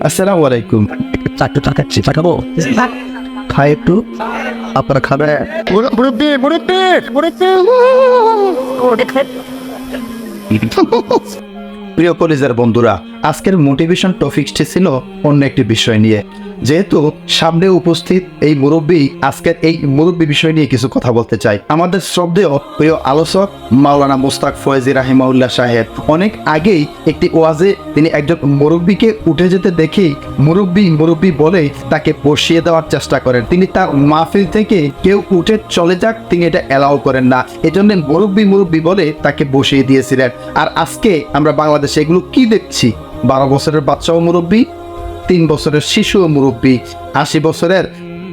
আসসালামু আলাইকুম চারটে টাকাচ্ছি টাকাবো খাই একটু আপনারা খাবে মুরব্বি মুরব্বি মুরব্বী প্রিয় কলেজের বন্ধুরা, আজকের মোটিভেশন টপিকসটি ছিল অন্য একটি বিষয় নিয়ে। যেহেতু সামনে উপস্থিত এই মুরব্বী, আজকের এই মুরব্বী বিষয় নিয়ে কিছু কথা বলতে চাই। আমাদের শ্রদ্ধেয় প্রিয় আলোচক মাওলানা মুস্তাক ফয়েজি রাহিমাউল্লাহ সাহেব। অনেক আগেই একটি ওয়াজে তিনি একজন মুরব্বীকে উঠে যেতে দেখেই মুরব্বী মুরব্বী বলে তাকে বসিয়ে দেওয়ার চেষ্টা করেন। তিনি তার মাহফিল থেকে কেউ উঠে চলে যাক, তিনি এটা অ্যালাউ করেন না। এজন্য মুরব্বী মুরব্বী বলে তাকে বসিয়ে দিয়েছিলেন। আর আজকে আমরা বাংলাদেশে এগুলো কি দেখছি? বারো বছরের বাচ্চাও মুরব্বী, তিন বছরের শিশু মুরব্বী, আশি বছরের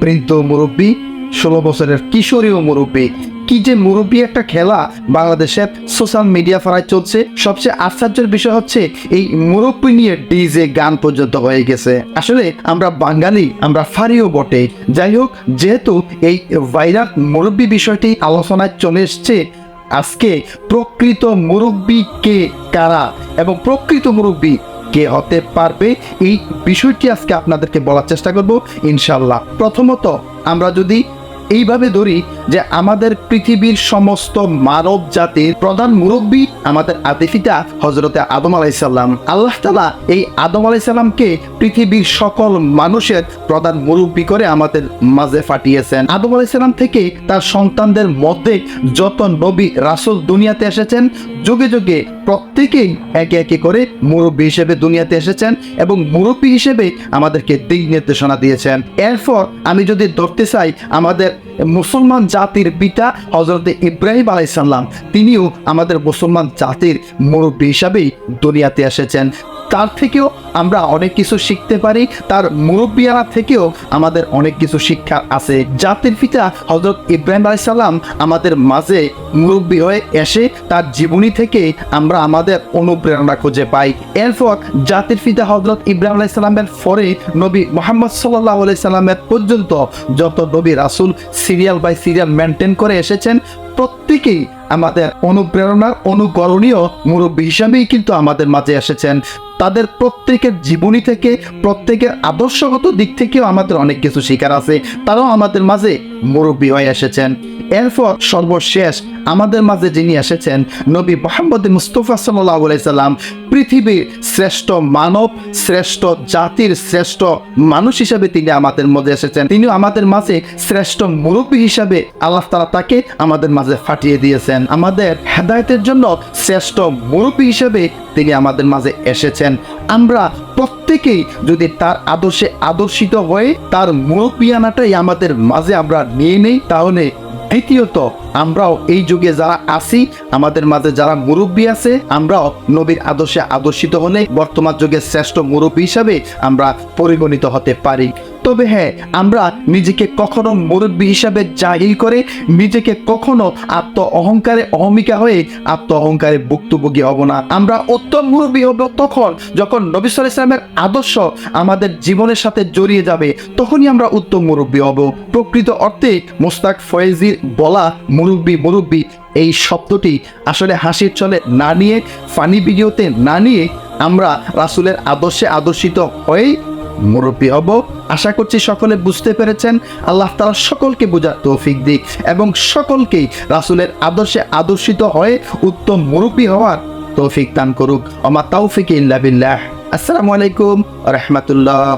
বৃদ্ধ মুরব্বী, ষোলো বছরের কিশোরীয় মুরব্বী। কি যে মুরব্বী একটা খেলা বাংলাদেশের সোশ্যাল মিডিয়া ফারায় চলছে, সবচেয়ে আশ্চর্যের বিষয় হচ্ছে এই মুরব্বী নিয়ে ডিজে গান পর্যন্ত হয়ে গেছে। আসলে আমরা বাঙালি, আমরা ফারিও বটে। যাই হোক, যেহেতু এই ভাইরাল মুরব্বী বিষয়টি আলোচনায় চলে এসছে আজকে প্রকৃত মুরব্বী কে কারা এবং প্রকৃত মুরব্বী কে হতে পারবে? এই বিষয়টি আজকে আপনাদেরকে বলার চেষ্টা করব ইনশাল্লাহ প্রথমত আমরা যদি এইভাবে ধরি যে আমাদের পৃথিবীর সমস্ত মানব জাতির প্রধান মুরব্বী আমাদের আদিফিতা হজরতে আদম আলাইসাল্লাম আল্লাহ তালা এই আদম আলাইসাল্লামকে পৃথিবীর সকল মানুষের প্রধান মুরব্বী করে আমাদের মাঝে ফাটিয়েছেন আদম আলাইসাল্লাম থেকে তার সন্তানদের মধ্যে যত নবী রাসুল দুনিয়াতে এসেছেন, যুগে যুগে প্রত্যেকেই একে একে করে মুরব্বী হিসেবে দুনিয়াতে এসেছেন এবং মুরব্বী হিসেবে আমাদেরকে দিক নির্দেশনা দিয়েছেন। এরপর আমি যদি ধরতে চাই, আমাদের মুসলমান জাতির পিতা হজরত ইব্রাহিম আলাইসাল্লাম তিনিও আমাদের মুসলমান জাতির মুরব্বী হিসাবেই দুনিয়াতে এসেছেন। তার থেকেও আমরা অনেক কিছু শিখতে পারি। তার মুরব্বিয়ানা থেকেও আমাদের অনেক কিছু শিক্ষা আছে। জাতির পিতা হজরত ইব্রাহিম আলাইসাল্লাম আমাদের মাঝে মুরব্বী হয়ে এসে তার জীবনী থেকে আমরা আমাদের অনুপ্রেরণা খুঁজে পাই। এরপর জাতির পিতা হজরত ইব্রাহিম আলাইসাল্লামের পরে নবী মোহাম্মদ সাল্লাহ আলাইসাল্লামের পর্যন্ত যত নবী রাসুল সিরিয়াল বাই সিরিয়াল মেনটেন করে এসেছেন, প্রত্যেকেই আমাদের অনুপ্রেরণার, অনুকরণীয় মুরব্বী হিসাবেই কিন্তু আমাদের মাঝে এসেছেন। তাদের প্রত্যেকের জীবনী থেকে, প্রত্যেকের আদর্শগত দিক থেকেও আমাদের অনেক কিছু শেখার আছে। তারাও আমাদের মাঝে মুরব্বী হয়ে এসেছেন। এরপর সর্বশেষ আমাদের মাঝে যিনি এসেছেন, নবী মোহাম্মদ মুস্তফা সাল্লাহ সাল্লাম, পৃথিবীর শ্রেষ্ঠ মানব, শ্রেষ্ঠ জাতির শ্রেষ্ঠ মানুষ হিসাবে তিনি আমাদের মধ্যে এসেছেন। তিনি আমাদের মাঝে শ্রেষ্ঠ মুরব্বী হিসাবে আল্লাহ তালা তাকে আমাদের মাঝে ফাটিয়ে দিয়েছেন। আমাদের হেদায়তের জন্য শ্রেষ্ঠ মুরব্বী হিসাবে তিনি আমাদের মাঝে এসেছেন। আমরা প্রত্যেকেই যদি তার আদর্শে আদর্শিত হয়ে তার মুরব্বিয়ানাটাই আমাদের মাঝে আমরা নিয়ে নেই, তাহলে দ্বিতীয়ত আমরাও এই যুগে যারা আছি, আমাদের মাঝে যারা মুরব্বী আছে, আমরাও নবীর আদর্শে আদর্শিত হলে বর্তমান যুগের শ্রেষ্ঠ মুরব্বী হিসাবে আমরা পরিগণিত হতে পারি। তবে হ্যাঁ আমরা নিজেকে কখনো মুরব্বী হিসাবে জাহির করে নিজেকে কখনো আত্ম অহংকারে অহমিকা হয়ে আত্ম অহংকারে ভুক্তভোগী হব না। আমরা উত্তম মুরব্বী হব তখন যখন নবী সাল ইসলামের আদর্শ আমাদের জীবনের সাথে জড়িয়ে যাবে, তখনই আমরা উত্তম মুরব্বী হব। প্রকৃত অর্থে মোস্তাক ফয়েজির বলা মুরব্বী মুরব্বী এই শব্দটি আসলে হাসির চলে না নিয়ে ফানি ভিডিওতে না নিয়ে আমরা রাসুলের আদর্শে আদর্শিত হয়েই মুরব্বী হব। আশা করছি সকলে বুঝতে পেরেছেন। আল্লাহ তালা সকলকে বোঝার তৌফিক দিক এবং সকলকেই রাসুলের আদর্শে আদর্শিত হয়ে উত্তম মুরব্বী হওয়ার তৌফিক দান করুক। অমা তৌফিক ইল্লা বিল্লাহ। আসসালামু আলাইকুম রহমতুল্লাহ।